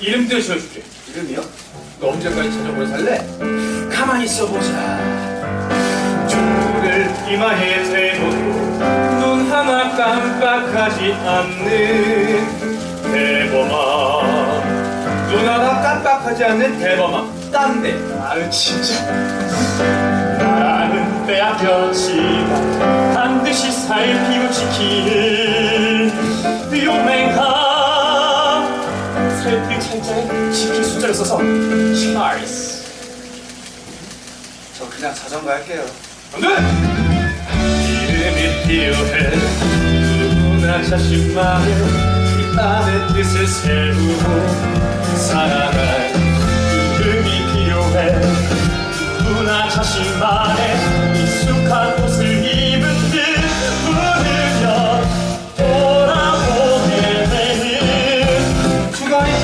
이름도 지어줄게. 이름이요? 너 언제까지 저녁으로 살래? 가만히 있어보자. 주를 이마에 대고 눈 하나 깜빡하지 않는 대범아 눈 하나 깜빡하지 않는 대범아 딴데 아유 진짜 나라는 빼앗겼지만 반드시 살피고 지키는 용맹함 살필 철자에 지킬 숫자를 써서 찰스 저 그냥 자전거 할게요. 안돼! 이름이 필요해 누구나 자신만의 그 안의 뜻을 세우고 살아갈 이름이 필요해 누구나 자신만의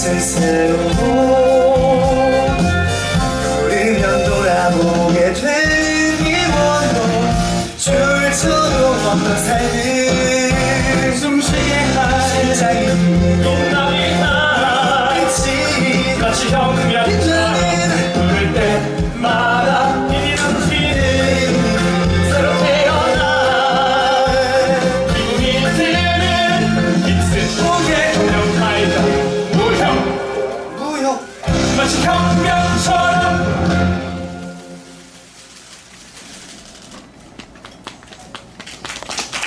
뜻을 세우고 부르면 돌아보게 되는 이원도 줄서도 없는 삶을 숨쉬게 할 시작이 용남이 나 있지 같이 형이야 다시 혁명처럼